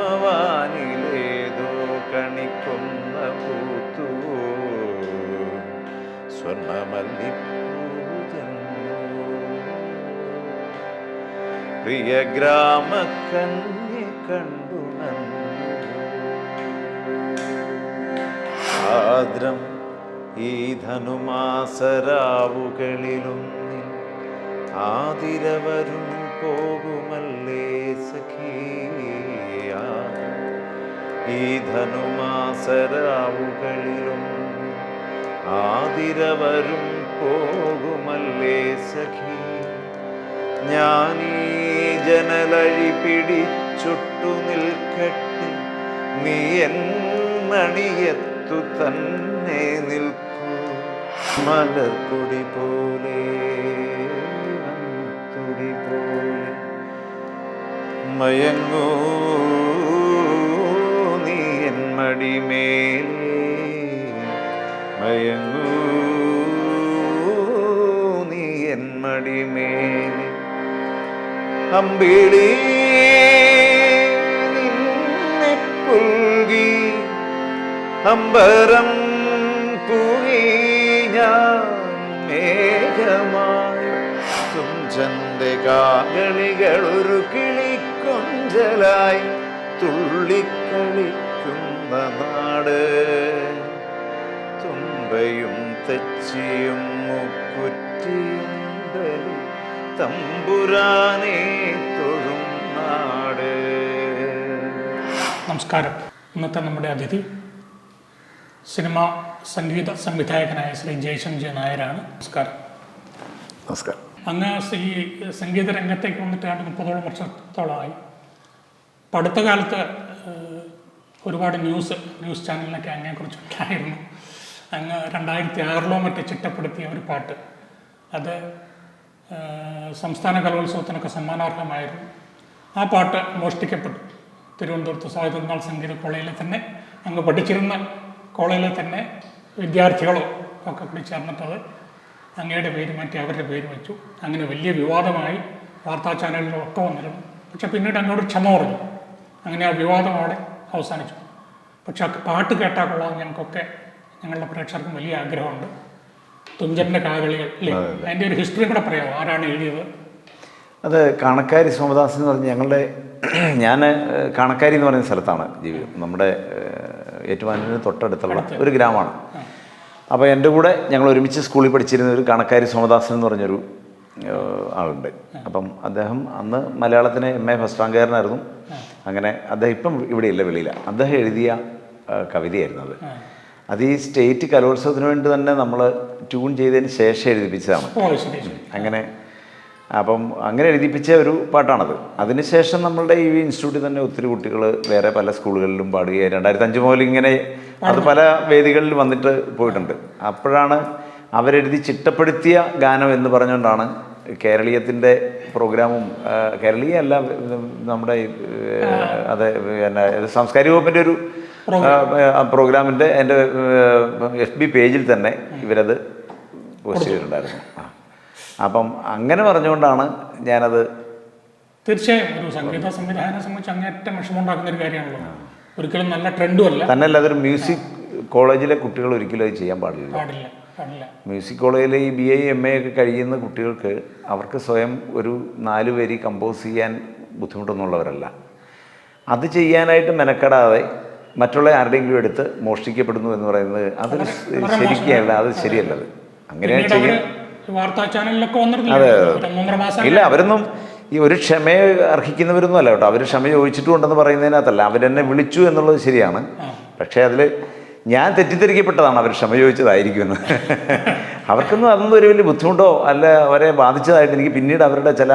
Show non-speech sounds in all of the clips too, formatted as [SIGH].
ശ്യാമവാനിലേതോ കണിക്കുന്ന പൂത്തു. സ്വർണമല്ലിപ്പൂജന്നു പ്രിയ ഗ്രാമക്കന്യെ കണ്ടു ആദ്രം ഈ ധനുമാസരാവുകളിലൊന്നിൽ ആതിരവരും പോകുമല്ലേ സഖിയ ഈ ധനുമാസരാവുകളിലും ആതിരവരും പോകുമല്ലേ സഖി? ഞാനീ ജനലഴി പിടിച്ചുട്ടു നിൽക്കട്ടെ നീ എന്നണിയത്തു തന്നെ നിൽക്കൂ. മലർക്കൊടി പോലെ തുടി പോലെ മയങ്ങൂ എൻ മടിമേലേ മയങ്ങൂ നീ എൻ മടിമേലേ അമ്പിളി നിന്നെ പുൽകി അമ്പരം പൂകി മേഘമായി. തുഞ്ചന്റെ കാകളികൾ ഒരു കിളിക്കൊഞ്ചലായി തുള്ളിക്കളിക്കുന്ന നാട് തുമ്പയും തെച്ചിയും മുക്കുറ്റിയും ബലി തമ്പുരാനെ തൊഴും നാട്. നമസ്കാരം. ഇന്നത്തെ നമ്മുടെ അതിഥി സിനിമ സംഗീത സംവിധായകനായ ശ്രീ ജയശങ്കർ നായരാണ്. നമസ്കാരം. നമസ്കാരം. അങ്ങ് ഈ സംഗീത രംഗത്തേക്ക് വന്നിട്ട് മുപ്പതോളം വർഷത്തോളമായി. പഠിത്തകാലത്ത് കാലത്ത് ഒരുപാട് ന്യൂസ് ന്യൂസ് ചാനലിനൊക്കെ അങ്ങനെക്കുറിച്ച് ഉണ്ടായിരുന്നു അങ്ങ് രണ്ടായിരത്തി ആറിലോ മറ്റോ ചിട്ടപ്പെടുത്തിയ ഒരു പാട്ട്. അത് സംസ്ഥാന കലോത്സവത്തിനൊക്കെ സമ്മാനാർഹമായിരുന്നു. ആ പാട്ട് മോഷ്ടിക്കപ്പെട്ടു. തിരുവനന്തപുരത്ത് സായുധനാൾ സംഗീത കോളേജിലെ തന്നെ അങ്ങ് പഠിച്ചിരുന്ന കോളേജിലെ തന്നെ വിദ്യാർത്ഥികളോ ഒക്കെ കൂടി ചേർന്നിട്ടത് അങ്ങയുടെ പേര് മാറ്റി അവരുടെ പേര് വെച്ചു. അങ്ങനെ വലിയ വിവാദമായി വാർത്താ ചാനലിലൊക്കെ വന്നിരുന്നു. പക്ഷെ പിന്നീട് അങ്ങോട്ട് ക്ഷമ പറഞ്ഞു അങ്ങനെ ആ വിവാദം അവിടെ അവസാനിച്ചു. പക്ഷെ ആ പാട്ട് കേട്ടാൽ കൊള്ളാം ഞങ്ങൾക്കൊക്കെ ഞങ്ങളുടെ പ്രേക്ഷകർക്കും വലിയ ആഗ്രഹമുണ്ട്. തുഞ്ചന്റെ കാകളികൾ അല്ലേ? അതിന്റെ ഒരു ഹിസ്റ്ററി കൂടെ പറയാമോ? ആരാണ് എഴുതിയത്? അത് കണക്കാരി സോമദാസ് എന്ന് പറഞ്ഞ ഞങ്ങളുടെ [CLEARS THROAT] ഞാൻ കണക്കാരി എന്ന് പറയുന്ന സ്ഥലത്താണ് ജീവിതം. നമ്മുടെ ഏറ്റവും ഏറ്റുമാനൂരിന് തൊട്ടടുത്തുള്ള ഒരു ഗ്രാമമാണ്. അപ്പോൾ എന്റെ കൂടെ ഞങ്ങൾ ഒരുമിച്ച് സ്കൂളിൽ പഠിച്ചിരുന്ന ഒരു കണക്കാരി സോമദാസൻ എന്ന് പറഞ്ഞൊരു ആളുണ്ട്. അപ്പം അദ്ദേഹം അന്ന് മലയാളത്തിന് എം എ ഫസ്റ്റ് റാങ്കുകാരനായിരുന്നു. അങ്ങനെ അദ്ദേഹം ഇപ്പം ഇവിടെ ഇല്ല വെളിയിലാണ് അദ്ദേഹം എഴുതിയ കവിതയായിരുന്നു അത്. അത് ഈ സ്റ്റേറ്റ് കലോത്സവത്തിന് വേണ്ടി തന്നെ നമ്മൾ ട്യൂൺ ചെയ്തതിന് ശേഷം എഴുതിപ്പിച്ചതാണ്. അങ്ങനെ അപ്പം അങ്ങനെ എഴുതിപ്പിച്ച ഒരു പാട്ടാണത്. അതിനുശേഷം നമ്മളുടെ ഈ ഇൻസ്റ്റിറ്റ്യൂട്ടിൽ തന്നെ ഒത്തിരി കുട്ടികൾ വേറെ പല സ്കൂളുകളിലും പാടുകയും രണ്ടായിരത്തി അഞ്ച് മുതൽ ഇങ്ങനെ അത് പല വേദികളിൽ വന്നിട്ട് പോയിട്ടുണ്ട്. അപ്പോഴാണ് അവരെഴുതി ചിട്ടപ്പെടുത്തിയ ഗാനം എന്ന് പറഞ്ഞുകൊണ്ടാണ് കേരളീയത്തിന്റെ പ്രോഗ്രാമും കേരളീയ അല്ല നമ്മുടെ അതെ പിന്നെ സാംസ്കാരിക വകുപ്പിന്റെ ഒരു പ്രോഗ്രാമിന്റെ എന്റെ എഫ് ബി പേജിൽ തന്നെ ഇവരത് പോസ്റ്റ് ചെയ്തിട്ടുണ്ടായിരുന്നു. അപ്പം അങ്ങനെ പറഞ്ഞുകൊണ്ടാണ് ഞാനത് തീർച്ചയായും ഒരു സംഗീത സംവിധായകനെ സംബന്ധിച്ച് അങ്ങേറ്റം വിഷമമുണ്ടാക്കുന്ന ഒരു കാര്യമാണല്ലോ. ഒരിക്കലും നല്ല ട്രെൻഡും അല്ല. തന്നെയല്ല അതൊരു മ്യൂസിക് കോളേജിലെ കുട്ടികൾ ഒരിക്കലും അത് ചെയ്യാൻ പാടില്ല പാടില്ല. മ്യൂസിക് കോളേജിൽ ഈ ബി എ എം എ ഒക്കെ കഴിയുന്ന കുട്ടികൾക്ക് അവർക്ക് സ്വയം ഒരു നാല് വരി കമ്പോസ് ചെയ്യാൻ ബുദ്ധിമുട്ടൊന്നുമുള്ളവരല്ല അത് ചെയ്യാനായിട്ട് മെനക്കെടാതെ മറ്റുള്ള ആരുടെയെങ്കിലും എടുത്ത് മോഷ്ടിക്കപ്പെടുന്നു എന്ന് പറയുന്നത് അത് ശരിക്കല്ല അത് ശരിയല്ലത്. അങ്ങനെ ചെയ്യാൻ അതെ ഇല്ല അവരൊന്നും ഈ ഒരു ക്ഷമയെ അർഹിക്കുന്നവരൊന്നും അല്ല കേട്ടോ. അവർ ക്ഷമ ചോദിച്ചിട്ടുണ്ടെന്ന് പറയുന്നതിനകത്തല്ല. അവരെന്നെ വിളിച്ചു എന്നുള്ളത് ശരിയാണ്. പക്ഷേ അതിൽ ഞാൻ തെറ്റിദ്ധരിക്കപ്പെട്ടതാണ് അവർ ക്ഷമ ചോദിച്ചതായിരിക്കുമെന്ന്. [LAUGHS] അവർക്കൊന്നും അതൊന്നും ഒരു വലിയ ബുദ്ധിമുട്ടോ അല്ല അവരെ ബാധിച്ചതായിട്ട് എനിക്ക് പിന്നീട് അവരുടെ ചില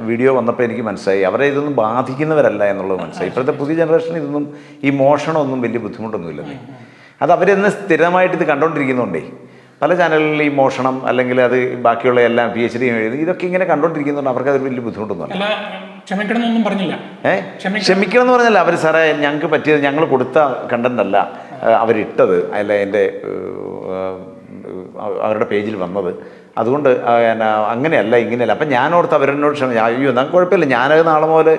വീഡിയോ വന്നപ്പോൾ എനിക്ക് മനസ്സിലായി. അവരെ ഇതൊന്നും ബാധിക്കുന്നവരല്ല എന്നുള്ളത് മനസ്സിലായി. ഇപ്പോഴത്തെ പുതിയ ജനറേഷൻ ഇതൊന്നും ഈ മോഷണമൊന്നും വലിയ ബുദ്ധിമുട്ടൊന്നുമില്ലെന്നേ അത് അവരെന്ന് സ്ഥിരമായിട്ട് ഇത് കണ്ടുകൊണ്ടിരിക്കുന്നുണ്ടേ. പല ചാനലുകളിൽ ഈ മോഷണം അല്ലെങ്കിൽ അത് ബാക്കിയുള്ള എല്ലാം പി എച്ച് ഡി എഴുതി ഇതൊക്കെ ഇങ്ങനെ കണ്ടുകൊണ്ടിരിക്കുന്നുണ്ട് അവർക്ക് അത് വലിയ ബുദ്ധിമുട്ടൊന്നുമല്ല. അല്ല ക്ഷമിക്കണമെന്നൊന്നും പറഞ്ഞില്ല. ഏഹ് ക്ഷമിക്കണം. എന്ന് പറഞ്ഞല്ല. അവർ സാറേ ഞങ്ങൾക്ക് പറ്റിയത് ഞങ്ങൾ കൊടുത്ത കണ്ടന്റ് അല്ല. അവരിട്ടത് അല്ല എന്റെ അവരുടെ പേജിൽ വന്നത്. അതുകൊണ്ട് എന്നാ, അങ്ങനെയല്ല ഇങ്ങനെയല്ല. അപ്പം ഞാൻ ഓർത്ത് അവരെന്നോട് ക്ഷമ അയ്യോ എന്നാൽ കുഴപ്പമില്ല ഞാനത് നാളെ മുതൽ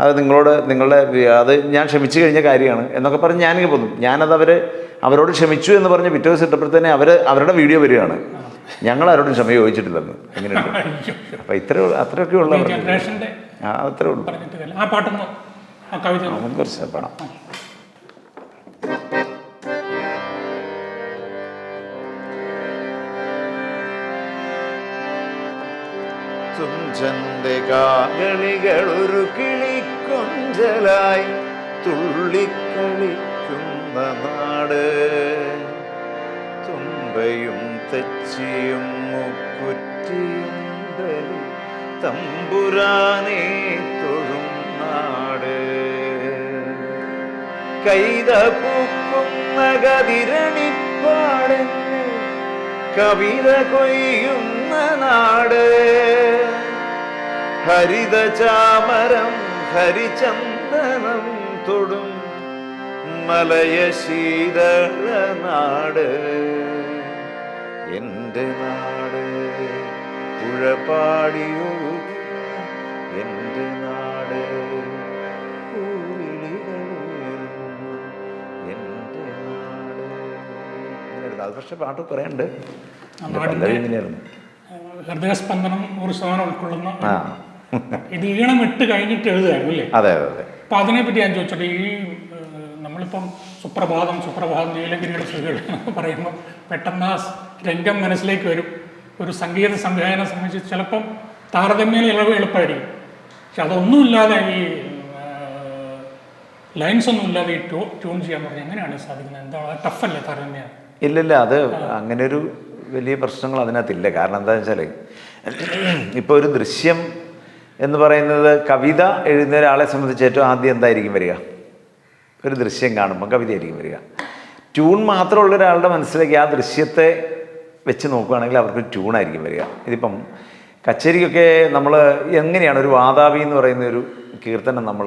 അത് നിങ്ങളോട് നിങ്ങളുടെ അത് ഞാൻ ക്ഷമിച്ചു കഴിഞ്ഞ കാര്യമാണ് എന്നൊക്കെ പറഞ്ഞ് ഞാനിങ്ങനെ പോന്നു. ഞാനത് അവർ അവരോട് ക്ഷമിച്ചു എന്ന് പറഞ്ഞ് പിറ്റേ ദിവസം ഇട്ടപ്പോഴത്തേനെ അവർ അവരുടെ വീഡിയോ വരികയാണ്. ഞങ്ങൾ ആരോടും ക്ഷമ ചോദിച്ചിട്ടില്ലെന്ന്. എങ്ങനെയുണ്ട്? അപ്പം ഇത്ര അത്രയൊക്കെ ഉള്ള ആ അത്രേ ഉള്ളൂ. ആ പാട്ടൊന്ന് കുറച്ച് പണം തുഞ്ചന്റെ ഒരു കിളിക്കൊഞ്ചലായി തുള്ളിക്കളിക്കുന്ന നാട്. തുമ്പയും തച്ചിയും മുക്കുറ്റിയും തമ്പുരാനെ തൊഴും നാട്. കൈത പൂക്കുന്ന കവിത കൊയ്യുന്ന നാട്. ഹരിത ചാമരം ഹരിചന്ദനം തൊടും മലയ ശീതള നാട് എന്റെ നാട് പുഴപാടിയോ എന്റെ എന്റെ നാട്. അത് പക്ഷെ പാട്ട് കുറേ ഉണ്ട് ഇങ്ങനെയായിരുന്നു. ഹൃദയസ്പന്ദനം ഒരു ശതമാനം ഉൾക്കൊള്ളുന്ന ഇത് ഈണം ഇട്ട് കഴിഞ്ഞിട്ട് എഴുതുകയായിരുന്നു അല്ലേ? അതെ അതെ അതെ. അപ്പം അതിനെപ്പറ്റി ഞാൻ ചോദിച്ചോട്ടെ ഈ നമ്മളിപ്പം സുപ്രഭാതം സുപ്രഭാതം നീലഗിരിയുടെ എന്നൊക്കെ പറയുമ്പോൾ പെട്ടെന്ന് ആ രംഗം മനസ്സിലേക്ക് വരും. ഒരു സംഗീത സംവിധായകനെ സംബന്ധിച്ച് ചിലപ്പം താരതമ്യേന ഇളവ് എളുപ്പമായിരിക്കും. പക്ഷെ അതൊന്നുമില്ലാതെ ഈ ലൈൻസ് ഒന്നും ഇല്ലാതെ ഈ ട്യൂ ട്യൂൺ ചെയ്യാൻ പറഞ്ഞാൽ എങ്ങനെയാണ് സാധിക്കുന്നത്? എന്താ ടഫല്ലേ താരതമ്യം ഇല്ലില്ല അത് അങ്ങനെ ഒരു വലിയ പ്രശ്നങ്ങൾ അതിനകത്തില്ല കാരണം എന്താ വെച്ചാൽ ഇപ്പോൾ ഒരു ദൃശ്യം എന്ന് പറയുന്നത് കവിത എഴുതുന്ന ഒരാളെ സംബന്ധിച്ച് ഏറ്റവും ആദ്യം എന്തായിരിക്കും വരിക? ഒരു ദൃശ്യം കാണുമ്പോൾ കവിതയായിരിക്കും വരിക. ട്യൂൺ മാത്രമുള്ള ഒരാളുടെ മനസ്സിലേക്ക് ആ ദൃശ്യത്തെ വെച്ച് നോക്കുകയാണെങ്കിൽ അവർക്ക് ട്യൂണായിരിക്കും വരിക. ഇതിപ്പം കച്ചേരിക്കൊക്കെ നമ്മൾ എങ്ങനെയാണ് ഒരു വാതാവി എന്ന് പറയുന്ന ഒരു കീർത്തനം നമ്മൾ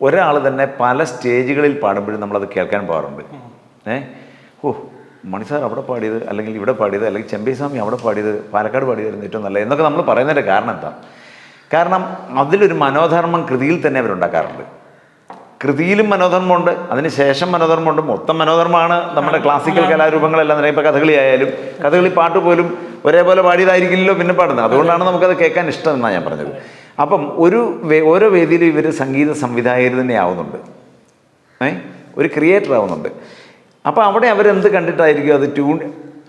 ഒരാൾ തന്നെ പല സ്റ്റേജുകളിൽ പാടുമ്പോഴും നമ്മളത് കേൾക്കാൻ പോകാറുണ്ട് ഏ? ഓ മണി സാർ അവിടെ പാടിയത് അല്ലെങ്കിൽ ഇവിടെ പാടിയത് അല്ലെങ്കിൽ ചെമ്പൈസ്വാമി അവിടെ പാടിയത് പാലക്കാട് പാടിയതായിരുന്നു ഏറ്റവും നല്ലത് എന്നൊക്കെ നമ്മൾ പറയുന്നതിന്റെ കാരണം എന്താ? കാരണം അതിലൊരു മനോധർമ്മം കൃതിയിൽ തന്നെ അവരുണ്ടാക്കാറുണ്ട്. കൃതിയിലും മനോധർമ്മമുണ്ട് അതിനുശേഷം മനോധർമ്മമുണ്ട് മൊത്തം മനോധർമ്മമാണ് നമ്മുടെ ക്ലാസിക്കൽ കലാരൂപങ്ങളെല്ലാം തന്നെ. ഇപ്പോൾ കഥകളി ആയാലും കഥകളി പാട്ട് പോലും ഒരേപോലെ പാടിയതായിരിക്കില്ലല്ലോ പിന്നെ പാടുന്നത്. അതുകൊണ്ടാണ് നമുക്കത് കേൾക്കാൻ ഇഷ്ടം എന്നാണ് ഞാൻ പറഞ്ഞത്. അപ്പം ഒരു ഓരോ വേദിയിലും ഇവർ സംഗീത സംവിധായകർ തന്നെ ആവുന്നുണ്ട്. ഏ? ഒരു ക്രിയേറ്റർ ആവുന്നുണ്ട്. അപ്പോൾ അവിടെ അവരെന്ത് കണ്ടിട്ടായിരിക്കും അത് ട്യൂൺ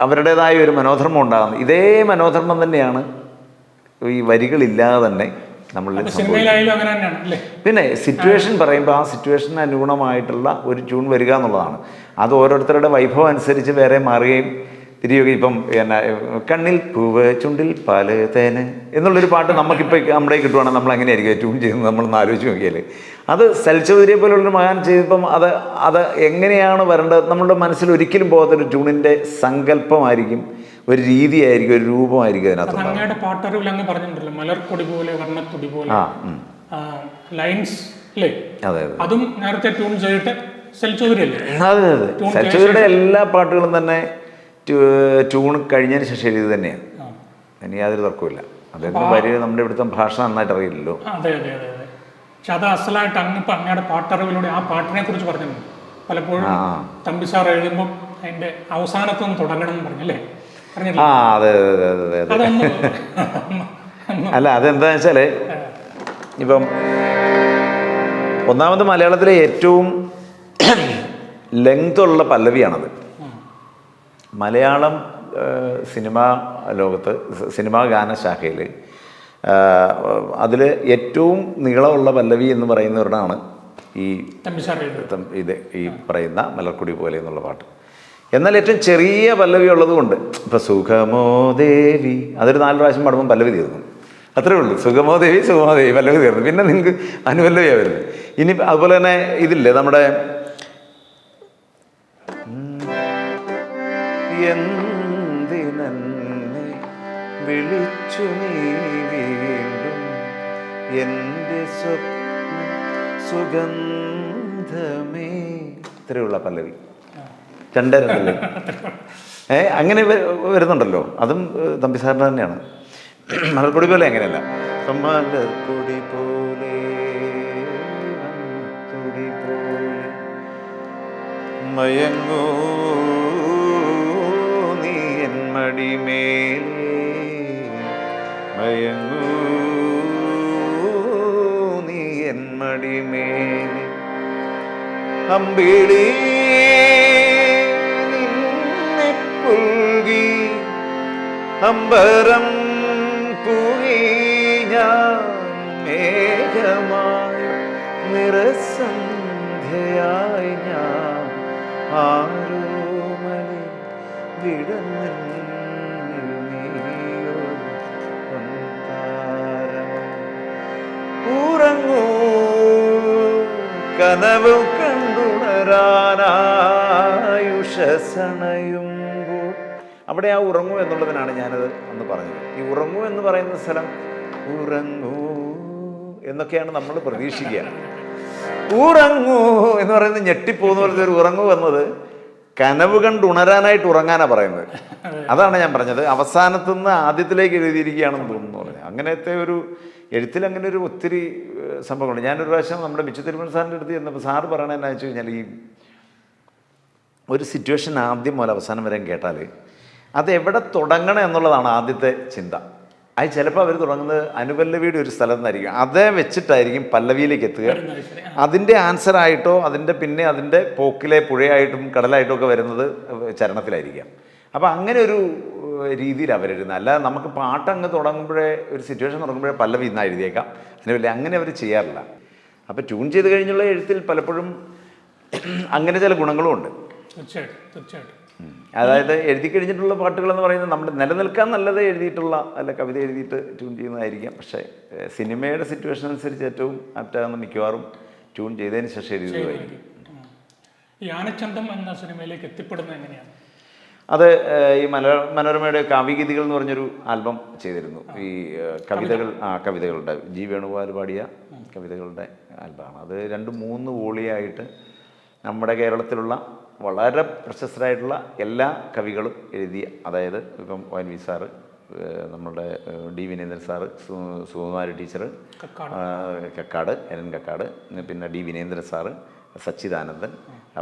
അവരുടേതായ ഒരു മനോധർമ്മം ഉണ്ടാകുന്നത്? ഇതേ മനോധർമ്മം തന്നെയാണ് ഈ വരികളില്ലാതെ തന്നെ നമ്മൾ പിന്നെ സിറ്റുവേഷൻ പറയുമ്പോൾ ആ സിറ്റുവേഷന് അനുഗുണമായിട്ടുള്ള ഒരു ട്യൂൺ വരിക എന്നുള്ളതാണ്. അത് ഓരോരുത്തരുടെ വൈഭവം അനുസരിച്ച് വേറെ മാറുകയും തിരിയുകയും. ഇപ്പം എന്നാ കണ്ണിൽ പൂവ് ചുണ്ടിൽ പാൽ തേന് എന്നുള്ളൊരു പാട്ട് നമുക്കിപ്പോൾ നമ്മുടെ കിട്ടുവാണെങ്കിൽ നമ്മൾ എങ്ങനെയായിരിക്കും ട്യൂൺ ചെയ്യുന്നത് നമ്മളൊന്ന് ആലോചിച്ച് നോക്കിയാൽ അത് സൽച്ചൗധരിയെ പോലുള്ളൊരു മഹാൻ ചെയ്തപ്പം അത് അത് എങ്ങനെയാണ് വരേണ്ടത്? നമ്മളുടെ മനസ്സിൽ ഒരിക്കലും പോകാത്തൊരു ട്യൂണിന്റെ സങ്കല്പമായിരിക്കും. ഒരു രീതിയായിരിക്കും ഒരു രൂപമായിരിക്കും അതിനകത്ത് അതിനകത്തുള്ളത് അങ്ങയുടെ പാട്ടറിവിൽ അങ്ങ് പറഞ്ഞിട്ടുണ്ടല്ലോ മലർക്കൊടി പോലെ വർണത്തൊടി പോലെ ലൈൻസ് അല്ലേ അതെ നേരത്തെ ട്യൂൺ ചെയ്തിട്ട് അതെ അതെ എല്ലാ പാട്ടുകളും തന്നെ ട്യൂൺ കഴിഞ്ഞതിന് ശേഷം എഴുതി തന്നെയാണ്. ഇനി യാതൊരു തർക്കമില്ല അദ്ദേഹത്തിന് വരി നമ്മുടെ ഇവിടുത്തെ ഭാഷ നന്നായിട്ട് അറിയില്ലല്ലോ. അതെ അതെ അതെ പക്ഷെ അത് അസലായിട്ട് അങ്ങ് ഇപ്പം അങ്ങയുടെ പാട്ടറിവിലൂടെ ആ പാട്ടിനെ കുറിച്ച് പറഞ്ഞിട്ടുണ്ട്. പലപ്പോഴും. തമ്പി സാർ എഴുതുമ്പോൾ അതിന്റെ അവസാനത്തു നിന്ന് തുടങ്ങണം എന്ന് പറഞ്ഞില്ല ആ അതെ അതെ അതെ അതെ [LAUGHS] അല്ല അതെന്താണെന്ന് വെച്ചാൽ ഇപ്പം ഒന്നാമത് മലയാളത്തിലെ ഏറ്റവും ലെങ്ത് ഉള്ള പല്ലവിയാണത്. മലയാളം സിനിമാ ലോകത്ത് സിനിമാ ഗാനശാഖയിൽ അതിൽ ഏറ്റവും നീളമുള്ള പല്ലവി എന്ന് പറയുന്നവരാണ് ഈ ഇത് ഈ പറയുന്ന മലർക്കുടി പോലെ എന്നുള്ള പാട്ട്. എന്നാൽ ഏറ്റവും ചെറിയ പല്ലവി ഉള്ളതുകൊണ്ട് ഇപ്പം സുഖമോ ദേവി അതൊരു നാല് പ്രാവശ്യം പാടുമ്പോൾ പല്ലവി തീർന്നു. അത്രേ ഉള്ളൂ. സുഖമോ ദേവി സുഖമോ ദേവി പല്ലവി തീർന്നു. പിന്നെ നിങ്ങൾക്ക് അനുപല്ലവിയാണ് വരുന്നത് ഇനി അതുപോലെ തന്നെ ഇതില്ലേ നമ്മുടെ വിളിച്ചു നീ എന്റെ സ്വപ്ന സുഗന്ധമേ. ഇത്രയുള്ള പല്ലവി. രണ്ടര പല്ലവി ഏ അങ്ങനെ വരുന്നുണ്ടല്ലോ. അതും തമ്പി സാറിന് തന്നെയാണ്. മണൽപ്പൊടി പോലെ അങ്ങനെയല്ല. വൻതുടി പോലെ മയങ്ങൂ നീ എൻ മടിമേലേ മയങ്ങൂ നീ എൻ മടിമേലേ അമ്പിളി അമ്പരം ഞാൻ മേഘമായി നിറസന്ധ്യയായി ഞാൻ ആരോമലി ഉറങ്ങൂ കനവ് കണ്ടുണരാനായുഷണയുമ്പോൾ അവിടെ ആ ഉറങ്ങൂ എന്നുള്ളതിനാണ് ഞാനത് അന്ന് പറഞ്ഞത്. ഈ ഉറങ്ങൂ എന്ന് പറയുന്ന സ്ഥലം ഉറങ്ങൂ എന്നൊക്കെയാണ് നമ്മൾ പ്രതീക്ഷിക്കുക. ഉറങ്ങൂ എന്ന് പറയുന്നത് ഞെട്ടിപ്പോകുന്ന പോലത്തെ ഒരു ഉറങ്ങൂ എന്നത് കനവ് കണ്ട് ഉണരാനായിട്ട് ഉറങ്ങാനാണ് പറയുന്നത്. അതാണ് ഞാൻ പറഞ്ഞത്. അവസാനത്തുനിന്ന് ആദ്യത്തിലേക്ക് എഴുതിയിരിക്കുകയാണെന്ന് തോന്നുന്നു പറഞ്ഞു. അങ്ങനത്തെ ഒരു എഴുത്തിൽ അങ്ങനെ ഒരു ഒത്തിരി സംഭവങ്ങളുണ്ട്. ഞാനൊരു പ്രാവശ്യം നമ്മുടെ മിച്ച തിരുമൻ സാറിന്റെ അടുത്ത് ചെന്നപ്പോൾ സാറ് പറയണതെന്നു വെച്ച് കഴിഞ്ഞാൽ ഈ ഒരു സിറ്റുവേഷൻ ആദ്യം മുതൽ അവസാനം വരെ കേട്ടാൽ അത് എവിടെ തുടങ്ങണം എന്നുള്ളതാണ് ആദ്യത്തെ ചിന്ത. അത് ചിലപ്പോൾ അവർ തുടങ്ങുന്നത് അനുപല്ലവിയുടെ ഒരു സ്ഥലം നിന്നായിരിക്കും. അതേ വെച്ചിട്ടായിരിക്കും പല്ലവിയിലേക്ക് എത്തുക. അതിന്റെ ആൻസറായിട്ടോ അതിന്റെ പിന്നെ അതിന്റെ പോക്കിലെ പുഴയായിട്ടും കടലായിട്ടും ഒക്കെ വരുന്നത് ചരണത്തിലായിരിക്കാം. അപ്പോൾ അങ്ങനെ ഒരു രീതിയിലാണ് അവരിരുന്നത് അല്ലാതെ നമുക്ക് പാട്ട് അങ്ങ് തുടങ്ങുമ്പോഴേ ഒരു സിറ്റുവേഷൻ തുടങ്ങുമ്പോഴേ പല്ലവി ഇന്നാ എഴുതിയേക്കാം. അതിന് അങ്ങനെ അവർ ചെയ്യാറില്ല. അപ്പോൾ ട്യൂൺ ചെയ്ത് കഴിഞ്ഞുള്ള എഴുത്തിൽ പലപ്പോഴും [CLEARS THROAT] അങ്ങനെ ചില ഗുണങ്ങളും ഉണ്ട്. തീർച്ചയായിട്ടും തീർച്ചയായിട്ടും. അതായത് എഴുതി കഴിഞ്ഞിട്ടുള്ള പാട്ടുകൾ എന്ന് പറയുന്നത് നമ്മുടെ നിലനിൽക്കാൻ നല്ലത് എഴുതിയിട്ടുള്ള അല്ല കവിത എഴുതിയിട്ട് ട്യൂൺ ചെയ്യുന്നതായിരിക്കാം. പക്ഷേ സിനിമയുടെ സിറ്റുവേഷൻ അനുസരിച്ച് ഏറ്റവും ആപ്റ്റാകുന്ന മിക്കവാറും ട്യൂൺ ചെയ്തതിന് ശേഷം എഴുതുന്നതായിരിക്കും. ഉം. ഈ ആനച്ചന്തം എന്ന സിനിമയിലേക്ക് എത്തിപ്പെടുന്നത് എങ്ങനെയാണ്? അത് ഈ മനോ മനോരമയുടെ കാവ്യഗീതികൾ എന്ന് പറഞ്ഞൊരു ആൽബം ചെയ്തിരുന്നു. ഈ കവിതകൾ ആ കവിതകളുടെ ജി വേണുഗോപാൽ പാടിയ കവിതകളുടെ ആൽബമാണ്. അത് രണ്ട് മൂന്ന് വോളിയായിട്ട് നമ്മുടെ കേരളത്തിലുള്ള വളരെ പ്രശസ്തരായിട്ടുള്ള എല്ലാ കവികളും എഴുതിയ അതായത് ഇപ്പം ഒ എൻ വി സാറ് നമ്മുടെ D Vinendran sir Sukumari teacher Kakkad. N Kakkad പിന്നെ ഡി വിനേന്ദ്രൻ സാറ് സച്ചിദാനന്ദൻ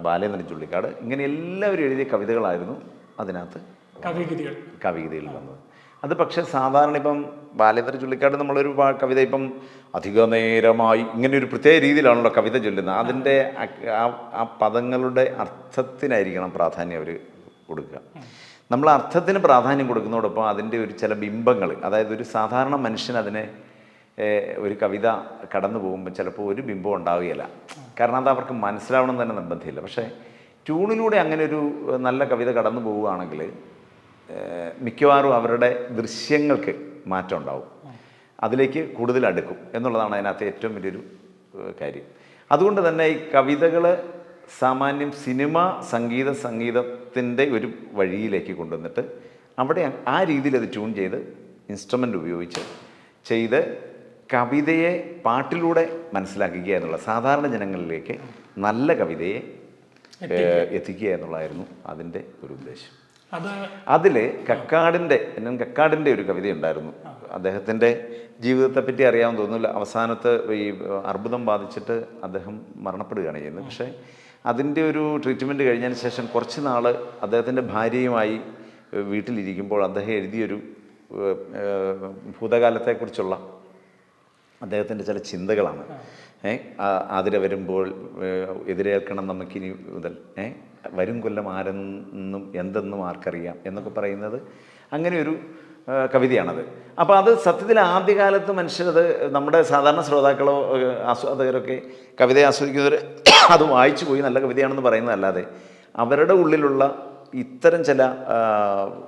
ബാലേന്ദ്രൻ ചുള്ളിക്കാട് ഇങ്ങനെ എല്ലാവരും എഴുതിയ കവിതകളായിരുന്നു അതിനകത്ത് കവിഗതികൾ കവിതയിൽ വന്നത് അത് പക്ഷേ സാധാരണ ഇപ്പം ബാലേന്ദ്ര ചുള്ളിക്കാട് നമ്മളൊരു കവിത ഇപ്പം അധിക നേരമായി ഇങ്ങനെ ഒരു പ്രത്യേക രീതിയിലാണല്ലോ കവിത ചൊല്ലുന്നത്. അതിന്റെ ആ- പദങ്ങളുടെ അർത്ഥത്തിനായിരിക്കണം പ്രാധാന്യം അവർ കൊടുക്കുക. നമ്മൾ അർത്ഥത്തിന് പ്രാധാന്യം കൊടുക്കുന്നതോടൊപ്പം അതിന്റെ ഒരു ചില ബിംബങ്ങൾ അതായത് ഒരു സാധാരണ മനുഷ്യൻ അതിനെ ഒരു കവിത കടന്നു പോകുമ്പോൾ ചിലപ്പോൾ ഒരു ബിംബം ഉണ്ടാവുകയില്ല. കാരണം അത് അവർക്ക് മനസ്സിലാവണം തന്നെ നിർബന്ധമില്ല. പക്ഷേ ട്യൂണിലൂടെ അങ്ങനെ ഒരു നല്ല കവിത കടന്നു പോവുകയാണെങ്കിൽ മിക്കവാറും അവരുടെ ദൃശ്യങ്ങൾക്ക് മാറ്റം ഉണ്ടാവും. അതിലേക്ക് കൂടുതൽ അടുക്കും എന്നുള്ളതാണ് അതിനകത്ത് ഏറ്റവും വലിയൊരു കാര്യം. അതുകൊണ്ട് തന്നെ ഈ കവിതകൾ സാമാന്യം സിനിമ സംഗീത സംഗീതത്തിന്റെ ഒരു വഴിയിലേക്ക് കൊണ്ടുവന്നിട്ട് അവിടെ ആ രീതിയിൽ അത് ട്യൂൺ ചെയ്ത് ഇൻസ്ട്രുമെന്റ് ഉപയോഗിച്ച് ചെയ്ത് കവിതയെ പാട്ടിലൂടെ മനസ്സിലാക്കുക എന്നുള്ള സാധാരണ ജനങ്ങളിലേക്ക് നല്ല കവിതയെ എത്തിക്കുക എന്നുള്ളതായിരുന്നു അതിന്റെ ഒരു ഉദ്ദേശം. അതിൽ കക്കാടിന്റെ എന്നെ കക്കാടിന്റെ ഒരു കവിതയുണ്ടായിരുന്നു അദ്ദേഹത്തിന്റെ ജീവിതത്തെപ്പറ്റി അറിയാമെന്ന് തോന്നുന്നില്ല. അവസാനത്ത് ഈ അർബുദം ബാധിച്ചിട്ട് അദ്ദേഹം മരണപ്പെടുകയാണ് ചെയ്യുന്നത്. പക്ഷേ അതിന്റെ ഒരു ട്രീറ്റ്മെന്റ് കഴിഞ്ഞതിന് ശേഷം കുറച്ച് നാൾ അദ്ദേഹത്തിന്റെ ഭാര്യയുമായി വീട്ടിലിരിക്കുമ്പോൾ അദ്ദേഹം എഴുതിയൊരു ഭൂതകാലത്തെക്കുറിച്ചുള്ള അദ്ദേഹത്തിന്റെ ചില ചിന്തകളാണ്. ഏ? ആതിര വരുമ്പോൾ എതിരേൽക്കണം നമുക്കിനി മുതൽ. വരും കൊല്ലം ആരെന്നും എന്തെന്നും ആർക്കറിയാം എന്നൊക്കെ പറയുന്നത് അങ്ങനെ ഒരു കവിതയാണത്. അപ്പോൾ അത് സത്യത്തിൽ ആദ്യകാലത്ത് മനുഷ്യരത് നമ്മുടെ സാധാരണ ശ്രോതാക്കളോ ആസ്വാദകരോ ആസ്വാദകരൊക്കെ കവിതയെ ആസ്വദിക്കുന്നവർ [COUGHS] അത് വായിച്ചു പോയി നല്ല കവിതയാണെന്ന് പറയുന്നതല്ലാതെ അവരുടെ ഉള്ളിലുള്ള ഇത്തരം ചില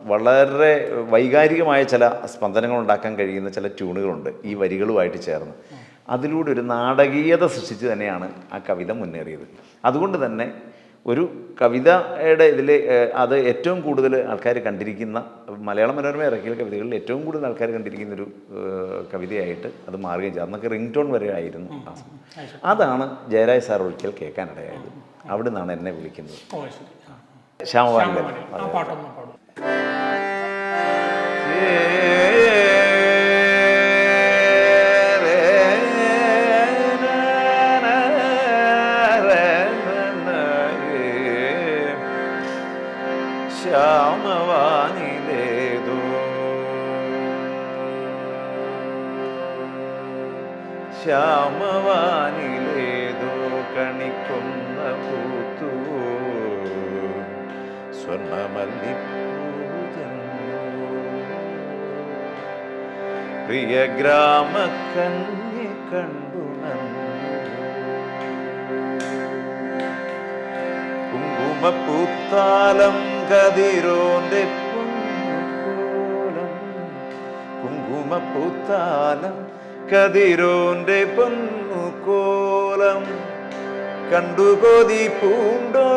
വളരെ വൈകാരികമായ ചില സ്പന്ദനങ്ങൾ ഉണ്ടാക്കാൻ കഴിയുന്ന ചില ട്യൂണുകളുണ്ട് ഈ വരികളുമായിട്ട് ചേർന്ന്. അതിലൂടെ ഒരു നാടകീയത സൃഷ്ടിച്ച് തന്നെയാണ് ആ കവിത മുന്നേറിയത്. അതുകൊണ്ട് തന്നെ ഒരു കവിതയുടെ ഇതിൽ അത് ഏറ്റവും കൂടുതൽ ആൾക്കാർ കണ്ടിരിക്കുന്ന മലയാള മനോരമ ഇറക്കിയ കവിതകളിൽ ഏറ്റവും കൂടുതൽ ആൾക്കാർ കണ്ടിരിക്കുന്ന ഒരു കവിതയായിട്ട് അത് മാറുകയും ചെയ്തു. അന്നൊക്കെ റിംഗ് ടോൺ വരെ ആയിരുന്നു അതാണ് ജയരാജ് സാർ ഒരിക്കൽ കേൾക്കാനിടയായത്. അവിടെ നിന്നാണ് എന്നെ വിളിക്കുന്നത്. ശരി. ആ. ശ്യാമവാനിലെ ആ പാട്ടൊന്ന് പാടും. ശ്യാമവാനിലേതോ കണിക്കുന്ന പൂത്തു. പ്രിയ ഗ്രാമക്കന്യെ കണ്ടു കുങ്കുമപ്പൂത്താലം കതിരോന്റെ കുങ്കുമപ്പൂത്താലം കതിരോന്റെ പൊന്നുകോലം കണ്ടുകൊതി പൂണ്ടോ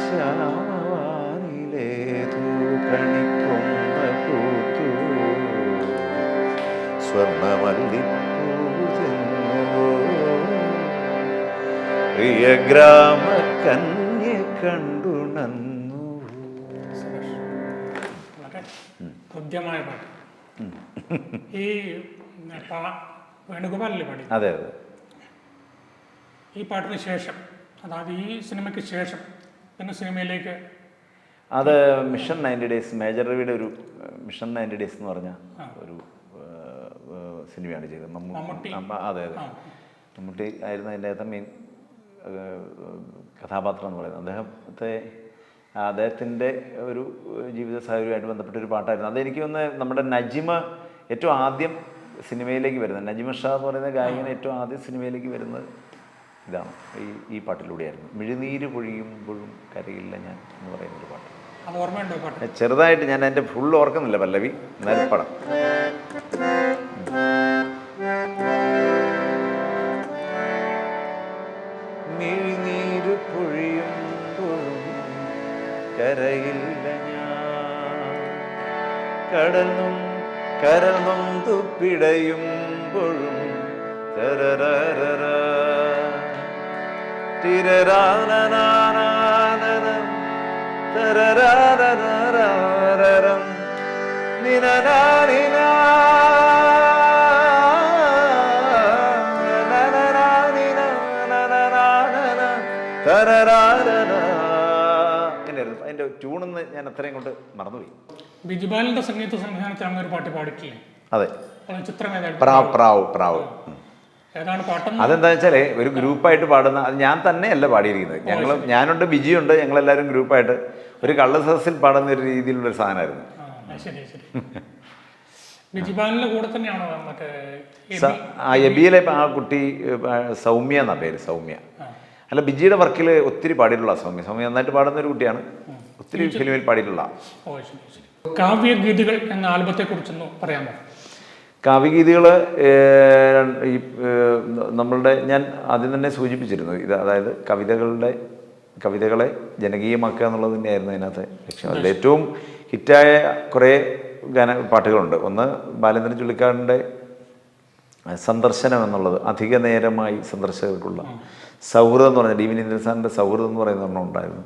ശ്യാമവാനിലേതു കണിക്കൊന്ന പൂത്തു. സ്വർണമല്ലിപ്പൂജെന്നു. പ്രിയ ഗ്രാമ കന്യ കണ്ടുണന്നു ഹൃദ്യമായ പാട്ട്. ഈ വേണുഗോപാലല്ലേ പാടി അതെ അതെ. ഈ പാട്ടിന് ശേഷം അതായത് ഈ സിനിമയ്ക്ക് ശേഷം പിന്നെ സിനിമയിലേക്ക് അത് മിഷൻ നയന്റി ഡേയ്സ് മേജർ രവിയുടെ ഒരു മിഷൻ നയന്റി ഡേയ്സ് എന്ന് പറഞ്ഞ ഒരു സിനിമയാണ് ചെയ്തത്. മമ്മൂട്ടി. അതെ അതെ. മമ്മൂട്ടി ആയിരുന്നു അതിന്റെ അകത്തെ മെയിൻ കഥാപാത്രം എന്ന് പറയുന്നത്. അദ്ദേഹത്തെ അദ്ദേഹത്തിന്റെ ഒരു ജീവിത സാഹചര്യമായിട്ട് ബന്ധപ്പെട്ട ഒരു പാട്ടായിരുന്നു. അതെനിക്ക് ഒന്ന് നമ്മുടെ നജിമ ഏറ്റവും ആദ്യം സിനിമയിലേക്ക് വരുന്നത്. നജിമ ഷാ എന്ന് പറയുന്ന ഗായകൻ ഏറ്റവും ആദ്യം സിനിമയിലേക്ക് വരുന്നത് ഇതാണ്. ഈ ഈ പാട്ടിലൂടെയായിരുന്നു. മിഴുനീര് പൊഴിയുമ്പോഴും കരയില്ല ഞാൻ എന്ന് പറയുന്ന ഒരു പാട്ട്? ചെറുതായിട്ട് ഞാൻ എന്റെ ഫുൾ ഓർക്കുന്നില്ല പല്ലവി. എന്നാലും പടം. പൊഴി കരയില്ല ഞാൻ. കടലും കരളും തുപ്പിടയുമ്പോഴും തരരരര ഞാൻ അത്രയും കൊണ്ട് മറന്നുപോയി. ബിജുബാലിന്റെ സംഗീത സംവിധാനത്തിൽ അങ്ങനെ ഒരു പാട്ട് പാടിക്കില്ലേ? അതെ. പ്രാവ് പ്രാവ് പ്രാവ്. അതെന്താ വെച്ചാൽ ഒരു ഗ്രൂപ്പായിട്ട് പാടുന്ന അത് ഞാൻ തന്നെയല്ല പാടിയിരിക്കുന്നത്. ഞങ്ങൾ ഞാനുണ്ട് ബിജിയുണ്ട് ഞങ്ങളെല്ലാവരും ഗ്രൂപ്പായിട്ട് ഒരു കള്ള സദസ്സിൽ പാടുന്ന ഒരു രീതിയിലുള്ള ഒരു സാധനമായിരുന്നു. ആ എബിയിലെ ആ കുട്ടി സൗമ്യ എന്നാ പേര് സൗമ്യ. അല്ല ബിജിയുടെ വർക്കിൽ ഒത്തിരി പാടിയിട്ടുള്ള സൗമ്യ സൗമ്യ നന്നായിട്ട് പാടുന്ന ഒരു കുട്ടിയാണ്. ഒത്തിരി ഫിലിമിൽ പാടിയിട്ടുള്ള. കാവ്യഗീതികൾ എന്ന ആൽബത്തെ കുറിച്ചൊന്ന് പറയാമോ കാവ്യഗീതികൾ ഈ നമ്മളുടെ ഞാൻ ആദ്യം തന്നെ സൂചിപ്പിച്ചിരുന്നു. ഇത് അതായത് കവിതകളുടെ കവിതകളെ ജനകീയമാക്കുക എന്നുള്ളത് തന്നെയായിരുന്നു അതിനകത്ത് ലക്ഷ്യം. അതിൽ ഏറ്റവും ഹിറ്റായ കുറേ ഗാന പാട്ടുകളുണ്ട്. ഒന്ന് ബാലേന്ദ്രൻ ചുള്ളിക്കാടിന്റെ സന്ദർശനം എന്നുള്ളത്. അധിക നേരമായി സന്ദർശകർക്കുള്ള സൗഹൃദം എന്ന് പറഞ്ഞ ഡി ഇന്ദ്രസാറിന്റെ സാറിന്റെ സൗഹൃദം എന്ന് പറയുന്ന ഒരെണ്ണം ഉണ്ടായിരുന്നു.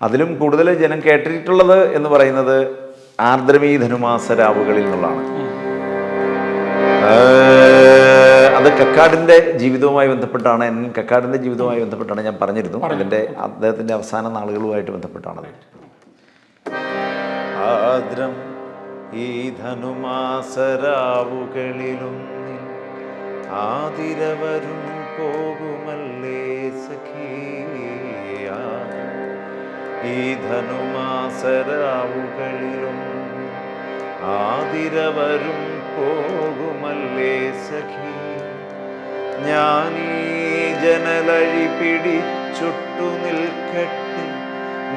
അതിലും കൂടുതൽ ജനം കേട്ടിട്ടുള്ളത് എന്ന് പറയുന്നത് ആർദ്രമീ ധനുമാസ രാവുകളിൽ നിന്നുള്ളതാണ്. അത് കക്കാടിന്റെ ജീവിതവുമായി ബന്ധപ്പെട്ടാണ്. എൻ കക്കാടിന്റെ ജീവിതവുമായി ബന്ധപ്പെട്ടാണ് ഞാൻ പറഞ്ഞിരുന്നു. അതിന്റെ അദ്ദേഹത്തിന്റെ അവസാന നാളുകളുമായിട്ട് ബന്ധപ്പെട്ടാണത് ആദ്രം ഈ ധനുമാസരാവുകളിലൊന്നിൽ ആതിരവരും പോകുമല്ലേ സഖിയ. ഈ ധനുമാസരാവുകളിലും ആതിരവരും പോകുമല്ലേ സഖി. ഞാനീ ജനലഴി പിടിച്ചുട്ടു നിൽക്കട്ടെ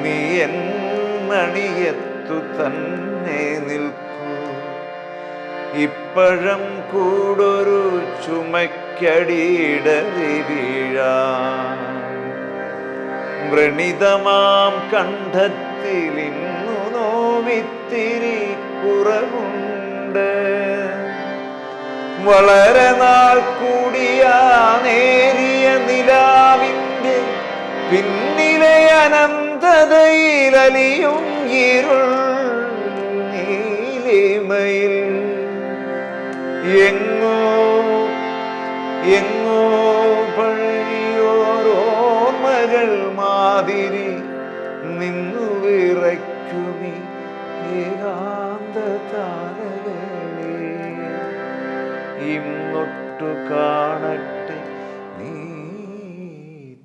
നീ എന്നണിയത്തു തന്നെ നിൽക്കൂ. ഇപ്പഴം കൂടൊരു ചുമക്കടിയിടറി വീഴ. വ്രണിതമാം കണ്ഠത്തിൽ നോവിത്തിരി കുറവുണ്ട്. വളരെ നാൾ കൂടിയ നേരിയ നിലാവിന്റെ പിന്നിലെ അനന്തതയിലലിയും ഇരുൾ നീലിമയിൽ. എങ്ങോ നിന്നു ഏകാന്ത കാണട്ടെ നീ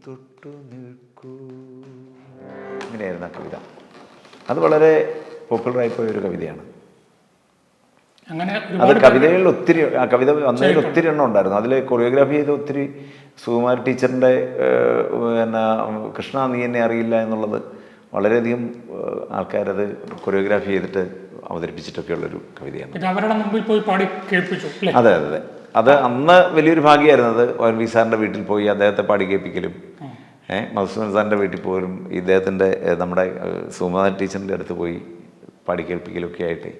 തൊട്ടു നിൽക്കൂ. ഇങ്ങനെയായിരുന്നു കവിത. അത് വളരെ പോപ്പുലറായി പോയ ഒരു കവിതയാണ്. അങ്ങനെ അത് കവിതയിൽ കവിതകളിൽ ഒത്തിരി ആ കവിത വന്നതിൽ ഒത്തിരി എണ്ണം ഉണ്ടായിരുന്നു. അതിൽ കൊറിയോഗ്രാഫി ചെയ്ത ഒത്തിരി സുകുമാർ ടീച്ചറിന്റെ എന്നാ പിന്നെ കൃഷ്ണ നീ എന്നെ അറിയില്ല എന്നുള്ളത് വളരെയധികം ആൾക്കാരത് കൊറിയോഗ്രാഫി ചെയ്തിട്ട് അവതരിപ്പിച്ചിട്ടൊക്കെയുള്ളൊരു കവിതയാണ്. അവരുടെ മുമ്പിൽ പോയി പാടി കേൾപ്പിച്ചു അതെ അതെ അതെ. അന്ന് വലിയൊരു ഭാഗ്യമായിരുന്നു. അത് ഒ എൻ വി സാറിന്റെ വീട്ടിൽ പോയി അദ്ദേഹത്തെ പാടി കേൾപ്പിക്കലും. ഏഹ് മധുസൂദൻ സാറിന്റെ വീട്ടിൽ പോലും ഇദ്ദേഹത്തിന്റെ നമ്മുടെ സുകുമാരൻ ടീച്ചറിന്റെ അടുത്ത് പോയി പാടി കേൾപ്പിക്കലൊക്കെ ആയിട്ട്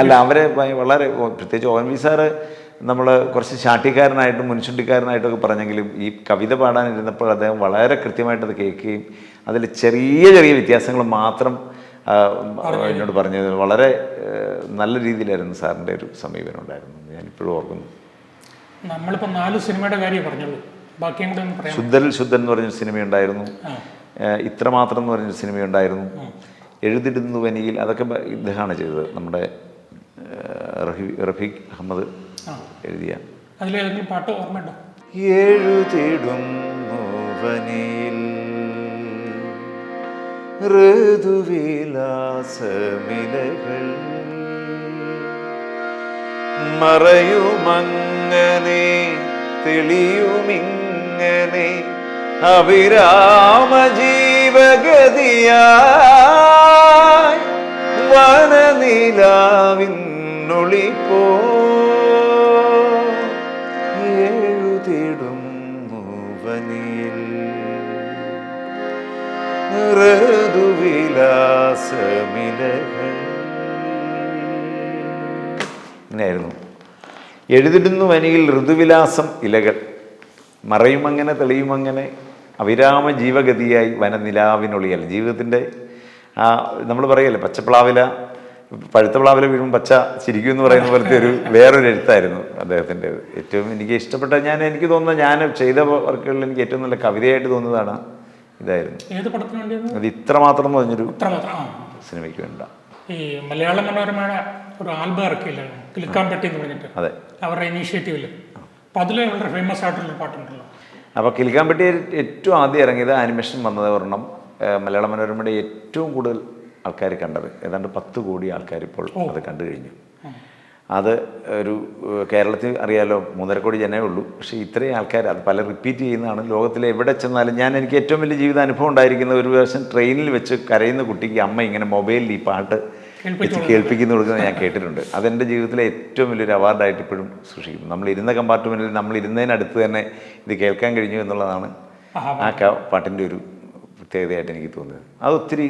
അല്ല അവരെ വളരെ പ്രത്യേകിച്ച് ഓ എൻ വി സാറ് നമ്മൾ കുറച്ച് ശാഠ്യക്കാരനായിട്ടും മുൻചുണ്ടിക്കാരനായിട്ടൊക്കെ പറഞ്ഞെങ്കിലും ഈ കവിത പാടാനിരുന്നപ്പോൾ അദ്ദേഹം വളരെ കൃത്യമായിട്ട് അത് കേൾക്കുകയും അതിൽ ചെറിയ ചെറിയ വ്യത്യാസങ്ങൾ മാത്രം എന്നോട് പറഞ്ഞത് വളരെ നല്ല രീതിയിലായിരുന്നു സാറിന്റെ ഒരു സമീപനം ഉണ്ടായിരുന്നു ഞാനിപ്പോഴും ഓർക്കുന്നു. നമ്മളിപ്പോൾ നാല് സിനിമയുടെ കാര്യം പറഞ്ഞുള്ളൂ. ശുദ്ധൽ ശുദ്ധൻ എന്ന് പറഞ്ഞൊരു സിനിമയുണ്ടായിരുന്നു. ഇത്രമാത്രം എന്ന് പറഞ്ഞൊരു സിനിമയുണ്ടായിരുന്നു. എഴുതിടുന്നു വനിയിൽ. അതൊക്കെ ഇദ്ദേഹമാണ് ചെയ്തത്. നമ്മുടെ റഫീഖ് അഹമ്മദ് എഴുതിയ. അതിലേതെങ്കിലും പാട്ട് ഓർമ്മയുണ്ടോ ഋതുവിലാസമിലകൾ മറയുമങ്ങനെ തെളിയുമിങ്ങനെ അവിരാമ ജീവഗതിയായി വനനിലാവിന്നൊളിപ്പോ എഴുതിടും വനിയിൽ ഋതുവിലാസമിലകൾ. ഇങ്ങനെയായിരുന്നു. എഴുതിടുന്നു വനിയിൽ ഋതുവിലാസം ഇലകൾ. മറയുമങ്ങനെ തെളിയുമങ്ങനെ അവിരാമ ജീവഗതിയായി വനനിലാവിനൊളിയൽ. ജീവിതത്തിന്റെ ആ നമ്മൾ പറയല്ലേ പച്ചപ്ലാവില പഴുത്ത പ്ലാവില വീഴും പച്ച ചിരിക്കും എന്ന് പറയുന്ന പോലത്തെ ഒരു വേറൊരു എഴുത്തായിരുന്നു അദ്ദേഹത്തിന്റെ ഏറ്റവും എനിക്ക് ഇഷ്ടപ്പെട്ട ഞാൻ എനിക്ക് തോന്നുന്ന ഞാൻ ചെയ്ത വർക്കുകളിൽ എനിക്ക് ഏറ്റവും നല്ല കവിതയായിട്ട് തോന്നുന്നതാണ് ഇതായിരുന്നു. അത് ഇത്രമാത്രം എന്ന് പറഞ്ഞൊരു സിനിമയ്ക്ക് വേണ്ട ഈ മലയാള മനോരമയുടെ ഒരു ആൽബം ഇറക്കിയില്ലായിരുന്നു കിലുക്കാമ്പെട്ടി എന്ന് പറഞ്ഞിട്ട്? അതെ. അവരുടെ ഇനീഷ്യേറ്റീവിൽ അപ്പം അതിൽ വളരെ ഫേമസ് ആയിട്ടുള്ള പാട്ടുണ്ടല്ലോ. അപ്പോൾ കിൽക്കാമ്പട്ടി ഏറ്റവും ആദ്യം ഇറങ്ങിയത് ആനിമേഷൻ വന്നത് ഒരെണ്ണം മലയാള മനോരമയുടെ ഏറ്റവും കൂടുതൽ ആൾക്കാർ കണ്ടത്. ഏതാണ്ട് പത്ത് കോടി ആൾക്കാർ ഇപ്പോൾ അത് കണ്ടു കഴിഞ്ഞു. അത് ഒരു കേരളത്തിൽ അറിയാലോ മൂന്നര കോടി ജനമേ ഉള്ളൂ. പക്ഷേ ഇത്രയും ആൾക്കാർ അത് പല റിപ്പീറ്റ് ചെയ്യുന്നതാണ്. ലോകത്തിലെ എവിടെ ചെന്നാലും ഞാൻ എനിക്ക് ഏറ്റവും വലിയ ജീവിത അനുഭവം ഉണ്ടായിരിക്കുന്ന ഒരു പ്രാവശ്യം ട്രെയിനിൽ വെച്ച് കരയുന്ന കുട്ടിക്ക് അമ്മ ഇങ്ങനെ മൊബൈലിൽ ഈ പാട്ട് കേൾപ്പിക്കുന്നു കൊടുക്കുന്നത് ഞാൻ കേട്ടിട്ടുണ്ട്. അതെന്റെ ജീവിതത്തിലെ ഏറ്റവും വലിയൊരു അവാർഡായിട്ട് ഇപ്പോഴും സൂക്ഷിക്കും നമ്മൾ ഇരുന്ന കമ്പാർട്ട്മെന്റിൽ നമ്മൾ ഇരുന്നതിനടുത്ത് തന്നെ ഇത് കേൾക്കാൻ കഴിഞ്ഞു എന്നുള്ളതാണ് ആ ക- പാട്ടിന്റെ ഒരു പ്രത്യേകതയായിട്ട് എനിക്ക് തോന്നിയത്. അത് ഒത്തിരി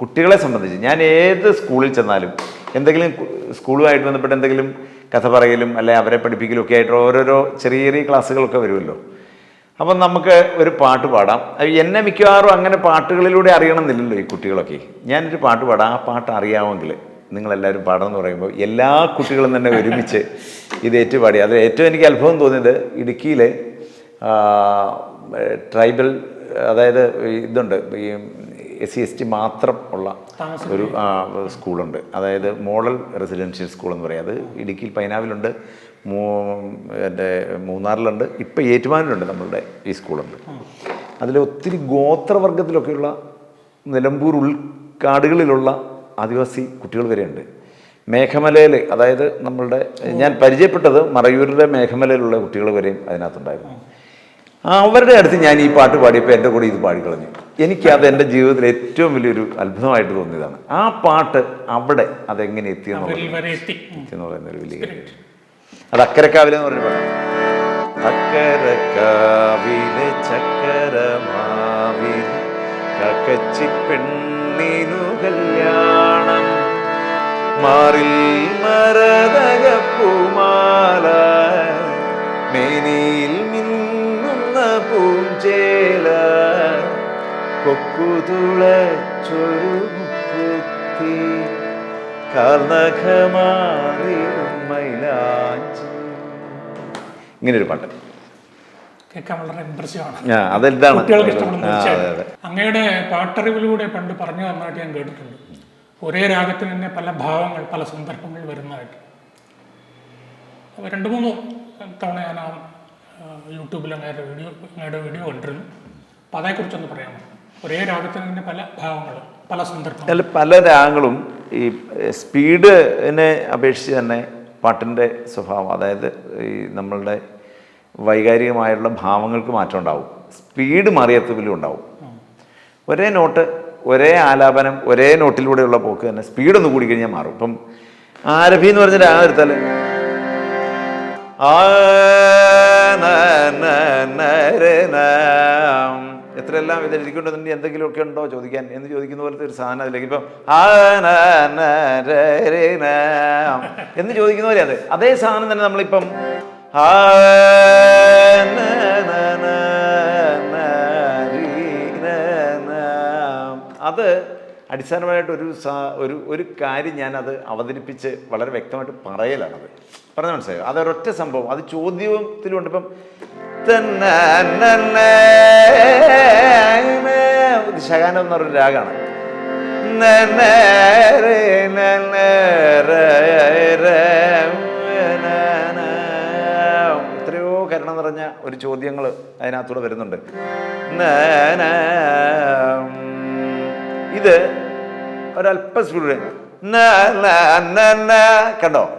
കുട്ടികളെ സംബന്ധിച്ച് ഞാൻ ഏത് സ്കൂളിൽ ചെന്നാലും എന്തെങ്കിലും സ്കൂളുമായിട്ട് ബന്ധപ്പെട്ട് എന്തെങ്കിലും കഥ പറയലും അല്ലെ അവരെ പഠിപ്പിക്കലും ഒക്കെ ആയിട്ട് ഓരോരോ ചെറിയ ചെറിയ ക്ലാസ്സുകളൊക്കെ വരുമല്ലോ. അപ്പം നമുക്ക് ഒരു പാട്ട് പാടാം. എന്നെ മിക്കവാറും അങ്ങനെ പാട്ടുകളിലൂടെ അറിയണമെന്നില്ലല്ലോ ഈ കുട്ടികളൊക്കെ. ഞാനൊരു പാട്ട് പാടാം. ആ പാട്ട് അറിയാമെങ്കിൽ നിങ്ങളെല്ലാവരും പാടണമെന്ന് പറയുമ്പോൾ എല്ലാ കുട്ടികളും തന്നെ ഒരുമിച്ച് ഇത് ഏറ്റുപാടി. അത് ഏറ്റവും എനിക്ക് അത്ഭുതം തോന്നിയത് ഇടുക്കിയിലെ ട്രൈബൽ അതായത് ഇതുണ്ട് ഈ എസ് സി എസ് ടി മാത്രം ഉള്ള ഒരു സ്കൂളുണ്ട്. അതായത് മോഡൽ റെസിഡൻഷ്യൽ സ്കൂൾ എന്ന് പറയും. അത് ഇടുക്കിയിൽ പൈനാവിലുണ്ട് മൂ എന്റെ മൂന്നാറിലുണ്ട് ഇപ്പം ഏറ്റുമാനിലുണ്ട് നമ്മളുടെ ഈ സ്കൂളുണ്ട്. അതിൽ ഒത്തിരി ഗോത്രവർഗത്തിലൊക്കെയുള്ള നിലമ്പൂർ ഉൾക്കാടുകളിലുള്ള ആദിവാസി കുട്ടികൾ വരെയുണ്ട്. മേഘമലയിൽ അതായത് നമ്മളുടെ ഞാൻ പരിചയപ്പെട്ടത് മറയൂരിലെ മേഘമലയിലുള്ള കുട്ടികൾ വരെയും അതിനകത്തുണ്ടായിരുന്നു. അവരുടെ അടുത്ത് ഞാൻ ഈ പാട്ട് പാടിയപ്പോൾ എന്റെ കൂടെ ഇത് പാടിക്കളഞ്ഞു. എനിക്കത് എന്റെ ജീവിതത്തിൽ ഏറ്റവും വലിയൊരു അത്ഭുതമായിട്ട് തോന്നിയതാണ്. ആ പാട്ട് അവിടെ അതെങ്ങനെ എത്തിയെന്ന് അവരിൽ എത്തി. എന്ന് പറയുന്ന ഒരു വലിയ കാര്യം. അത് അക്കരക്കാവിലെ എന്ന് പറഞ്ഞ പാട്ടാണ്. അക്കരക്കാവിലെ ചക്കരമാവിൽ കക്കച്ചി പെണ്ണിനു കല്യാണം മാറിൽ മരതകപ്പൂമാല പൂതുളച്ചൊരു കുത്തി. കാർനഖമാറിയും മൈലാഞ്ചി. ഇങ്ങനെ ഒരു പാട്ട്. കേൾക്കാൻ വളരെ അതെന്താണ്? കുട്ടികൾക്ക് ഇഷ്ടപ്പെടുന്ന അങ്ങയുടെ പാട്ടറിവിലൂടെ പണ്ട് പറഞ്ഞു തന്നതായിട്ട് ഞാൻ കേട്ടിട്ടുണ്ട്. ഒരേ രാഗത്തിന് തന്നെ പല ഭാവങ്ങൾ പല സന്ദർഭങ്ങൾ വരുന്നതായിട്ട്. അപ്പോൾ രണ്ട് മൂന്ന് തവണ ഞാൻ ആ ആ, യൂട്യൂബിൽ അങ്ങയുടെ വീഡിയോ അങ്ങയുടെ വീഡിയോ കണ്ടിരുന്നു. അപ്പോൾ അതേക്കുറിച്ചൊന്ന് പറയാമോ? ഒരേ രാഗത്തിന് തന്നെ പല ഭാവങ്ങൾ പല സന്ദർഭങ്ങൾ. പല രാഗങ്ങളും ഈ സ്പീഡിനെ അപേക്ഷിച്ച് തന്നെ പാട്ടിന്റെ സ്വഭാവം അതായത് ഈ നമ്മളുടെ വൈകാരികമായുള്ള ഭാവങ്ങൾക്ക് മാറ്റം ഉണ്ടാവും. സ്പീഡ് മാറിയത്തുവിലും ഉണ്ടാവും. ഒരേ നോട്ട് ഒരേ ആലാപനം ഒരേ നോട്ടിലൂടെയുള്ള പോക്ക് തന്നെ സ്പീഡ് കൂടി കഴിഞ്ഞാൽ മാറും. ഇപ്പം ആരഭി എന്ന് പറഞ്ഞ രാഗം എടുത്താൽ ആ. എത്രയെല്ലാം ഇത് നിന്റെ എന്തെങ്കിലുമൊക്കെ ഉണ്ടോ ചോദിക്കാൻ എന്ന് ചോദിക്കുന്ന പോലത്തെ ഒരു സാധനം അതിലേക്ക് ഇപ്പം. എന്ന് ചോദിക്കുന്ന പോലെ അതെ അതേ സാധനം തന്നെ നമ്മളിപ്പം. അത് അടിസ്ഥാനമായിട്ട് ഒരു ഒരു ഒരു കാര്യം ഞാനത് അവതരിപ്പിച്ച് വളരെ വ്യക്തമായിട്ട് പറയലാണത് പറഞ്ഞ മനസ്സിലായോ? അതൊരൊറ്റ സംഭവം. അത് ചോദ്യത്തിലുണ്ട്. ഇപ്പം ശകാനം എന്ന് പറഞ്ഞൊരു രാഗാണ്. എത്രയോ കരുണ നിറഞ്ഞ ഒരു ചോദ്യങ്ങൾ അതിനകത്തൂടെ വരുന്നുണ്ട്. നന. ഇത് ഒരല്പ സ്പീഡ് കണ്ടോ?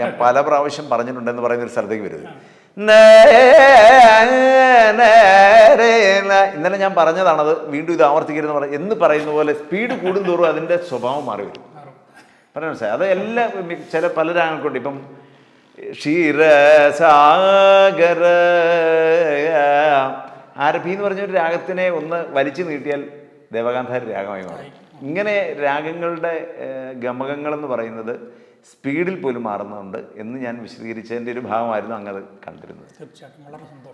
ഞാൻ പല പ്രാവശ്യം പറഞ്ഞിട്ടുണ്ടെന്ന് പറയുന്ന ഒരു സ്ഥലത്തേക്ക് വരുത്. ഇന്നലെ ഞാൻ പറഞ്ഞതാണത് വീണ്ടും ഇത് ആവർത്തിക്കരുതെന്ന് പറ എന്ന് പറയുന്ന പോലെ സ്പീഡ് കൂടുന്തോറും അതിന്റെ സ്വഭാവം മാറി വരും. പറഞ്ഞു മനസ്സിലായി? അത് എല്ലാ ചില പല രാഗങ്ങൾക്കുണ്ട്. ഇപ്പം ക്ഷീരസാഗര ആരഭി എന്ന് പറഞ്ഞ ഒരു രാഗത്തിനെ ഒന്ന് വലിച്ചു നീട്ടിയാൽ ദേവകാന്ധാരി രാഗമായി മാറും. ഇങ്ങനെ രാഗങ്ങളുടെ ഗമകങ്ങളെന്ന് ഗമകങ്ങൾ എന്ന് പറയുന്നത് സ്പീഡിൽ പോലും മാറുന്നുണ്ട് എന്ന് ഞാൻ വിശദീകരിച്ചതിന്റെ ഒരു ഭാഗമായിരുന്നു അങ്ങത് കണ്ടിരുന്നത്. തീർച്ചയായിട്ടും. വളരെ സന്തോഷം.